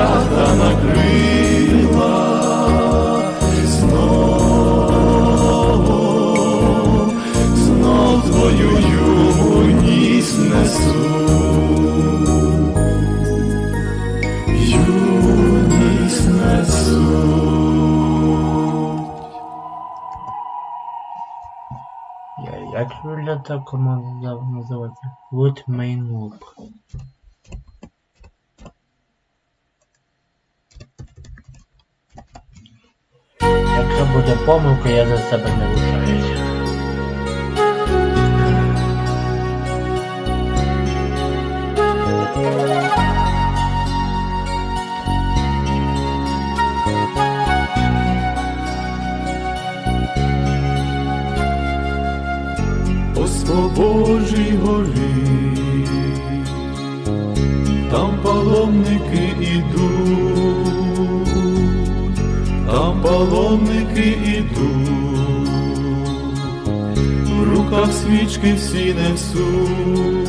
свята накрила знову, знов твою юність несу, юність несу. Як виглядає команда називається? Вот main. Якщо буде помилка, я за себе не лишаюся. Свічки всі несуть.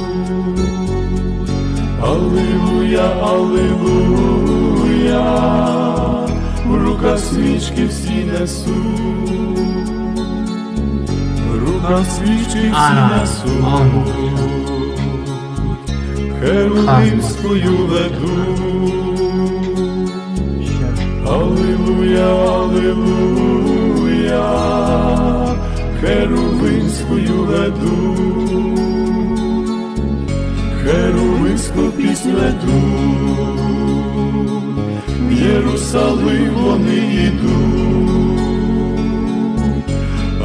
Аллилуйя, аллилуйя, в руках свічки всі несуть, в руках свічки всі несуть, херувимською ведуть. Аллилуйя, аллилуйя, ведуть, херувимську пісню ведуть, в Єрусалим вони йдуть.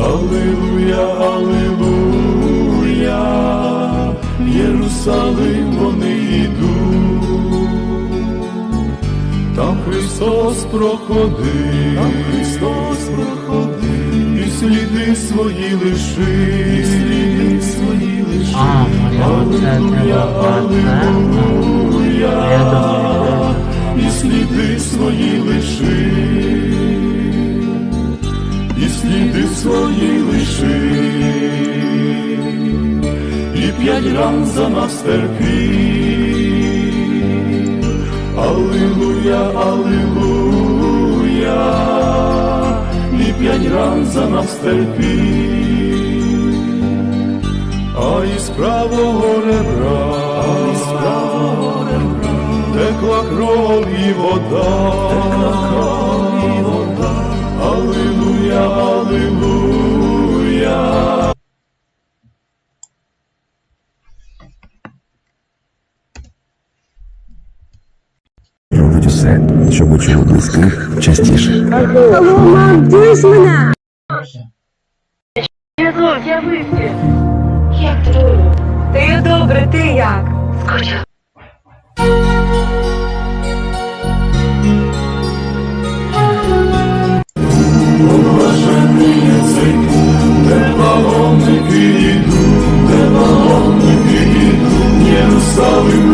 Аллилуйя, аллилуйя, в Єрусалим вони йдуть. Там Христос проходив, там Христос проходив, сліди свої лишив, і сліди свої лишив. А, можливо, це треба брати. Я думаю, і сліди свої лишив, і сліди свої лишив, і п'ять ран за нас терпів. Аллилуйя, аллилуйя, п'ять ран за нас терпів, а із правого ребра, а із правого ребра, текла кров і вода, текла кров і вода, Аллилуйя, аллилуйя. робить усе, щоб у чому близьких частіше. Алло, мам, дивись мене! Я тут, я вип'ю. Як ти? Та я добре, ти як? Скучила.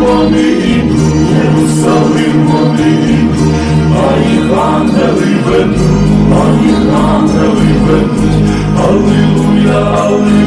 Вони йдуть, Єрусалим ведуть, їх ангели ведуть, Аллилуйя, Аллилуйя,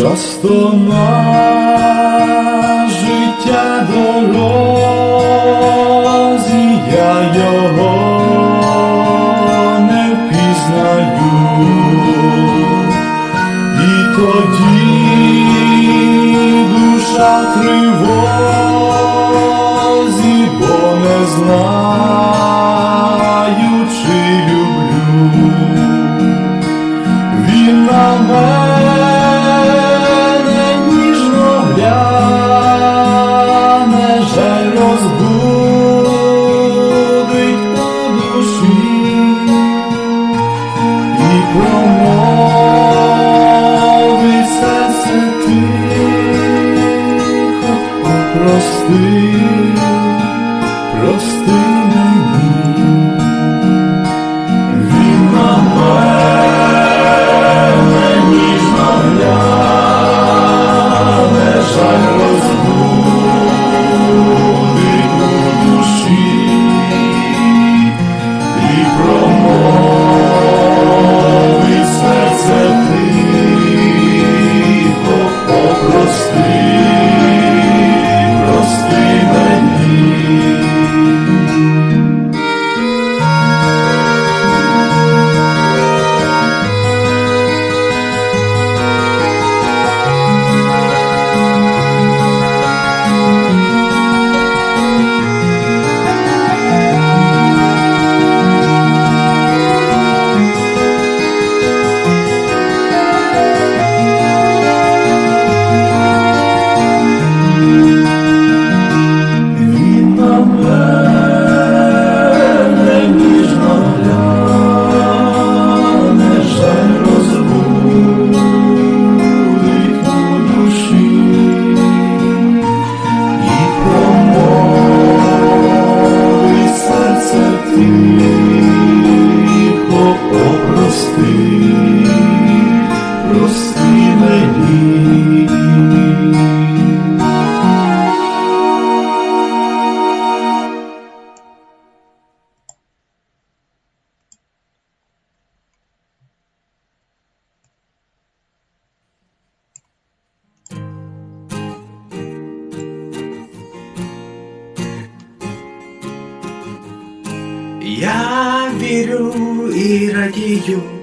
просто на життя дорозі, я його не впізнаю. І тоді душа тривозі, бо не знаю, чи люблю. Він на мене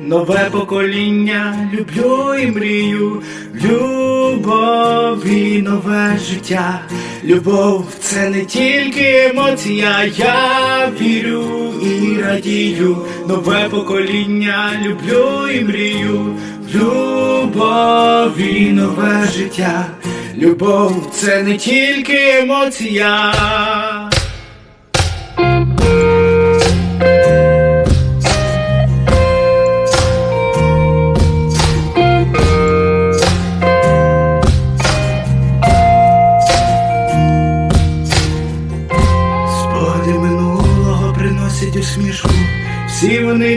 нове покоління, люблю і мрію, любов і нове життя. Любов це не тільки емоція, я вірю і радію, нове покоління, люблю і мрію, любов і нове життя. Любов це не тільки емоція.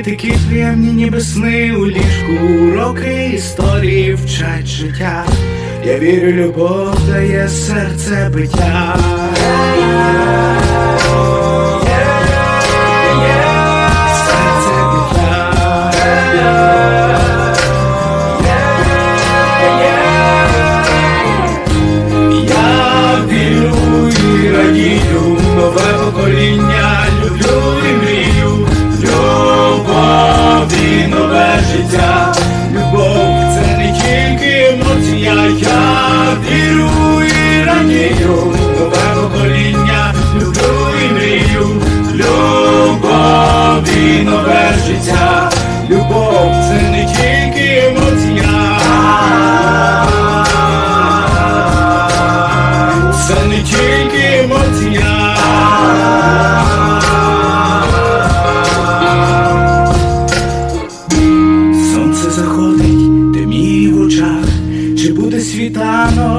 Вони такі приємні, ніби сни у ліжку. Уроки історії вчать життя. Я вірю, любов дає серце биття.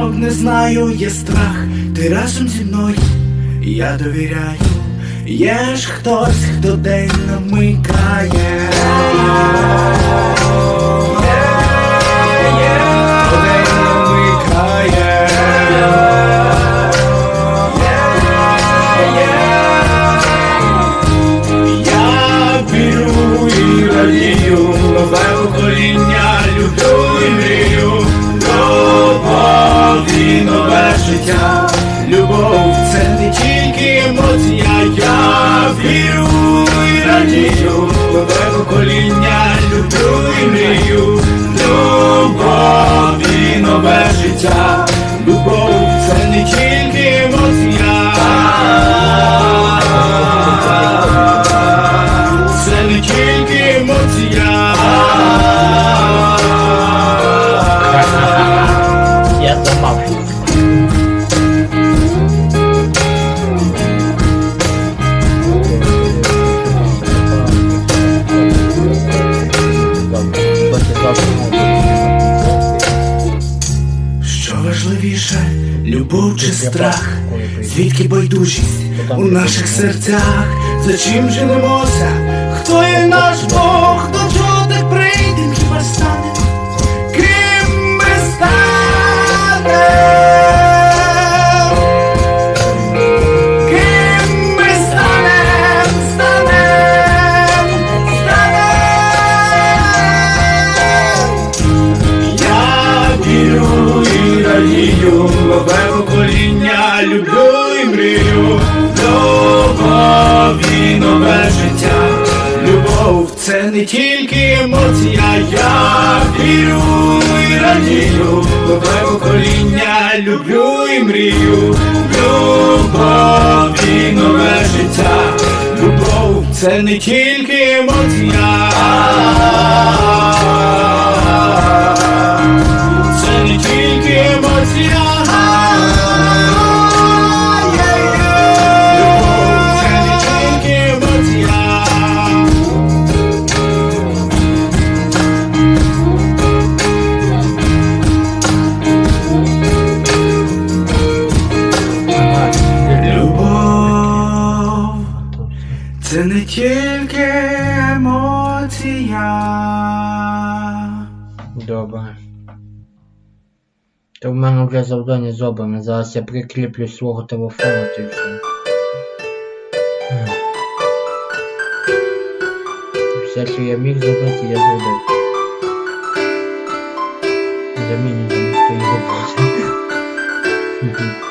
Світанок, не знаю, є страх. Ти разом зі мною, я довіряю. Є ж хтось, хто день намикає. життя, любов це не тільки емоція, я вірю і радію, нове покоління люблю і мрію, любов і нове життя, любов це не тільки емоція, це не тільки емоція. Я замав. Страх? Звідки байдужість у наших серцях? За чим женемося? Це не тільки емоція. Це не тільки емоція. Вже завдання зроблене. Зараз я прикріплю свого телефону й все. Все, що я міг зробити, я зробив. Заміню замість його роботи.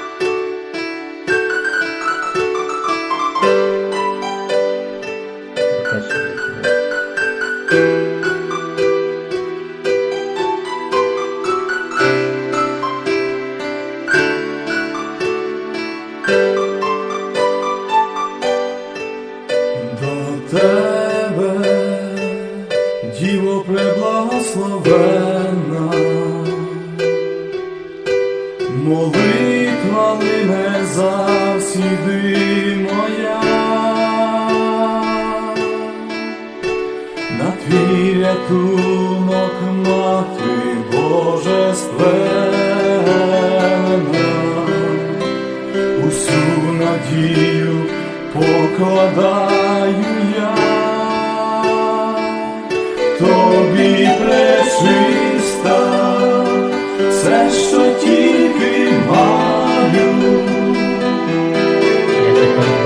На твій мати Божественна. Усю надію покладаю я, тобі пречиста,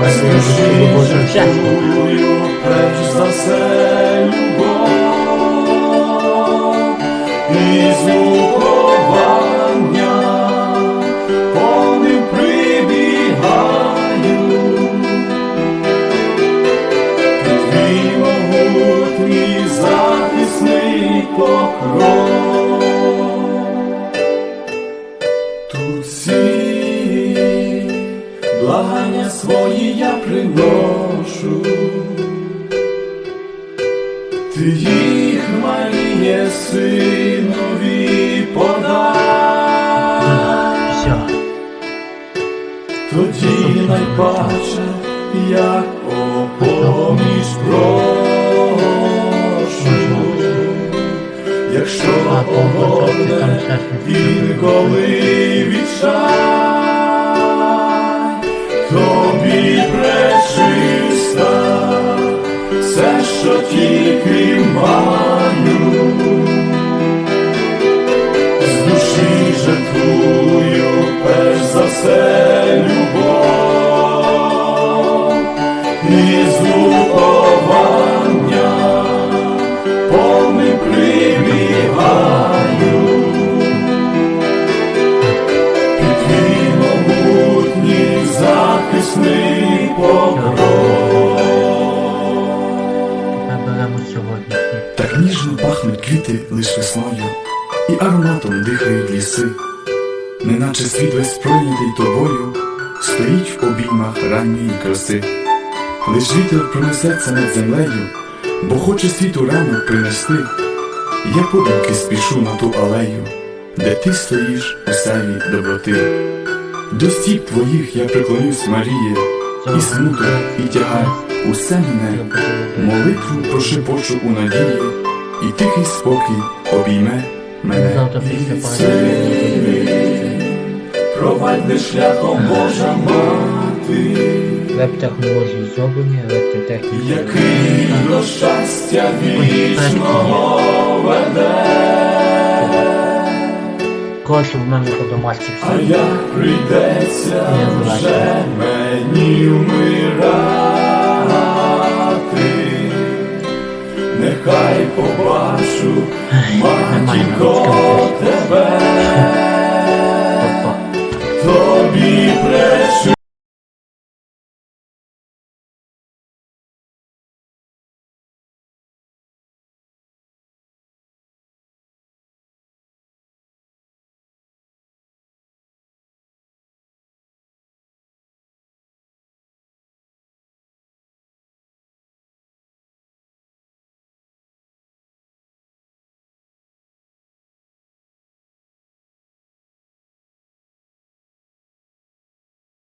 бачу роботу чесно. Перш за все любов і злуковання, по ним прибігаю, твій могутній захисний покров. Благання свої я приношу, ти їх Маріє синові подай, Все. тоді найпаче, як о поміж прошу, якщо погодне ще щось. інколи відчай, тобі пречиста, все, що тільки Лиш весною, і ароматом дихають ліси. неначе світ весь пройнятий тобою, стоїть в обіймах ранньої краси. Лиш вітер пронесеться над землею, бо хоче світу ранок принести. Я подумки спішу на ту алею, де ти стоїш у севі доброти. До стіп твоїх я приклонюсь, Маріє, і смуток, і тягар, усе мене, молитву прошепочу у надії, і тихий спокій обійме мене. Після пари. Шляхом Божа мати, Веб-технології зроблені, електротехніка. який до щастя вічного веде. Коротше, в мене по домашніх А як прийдеться вже мені вмирати, побачу, матінко, тебе, тобі прешу.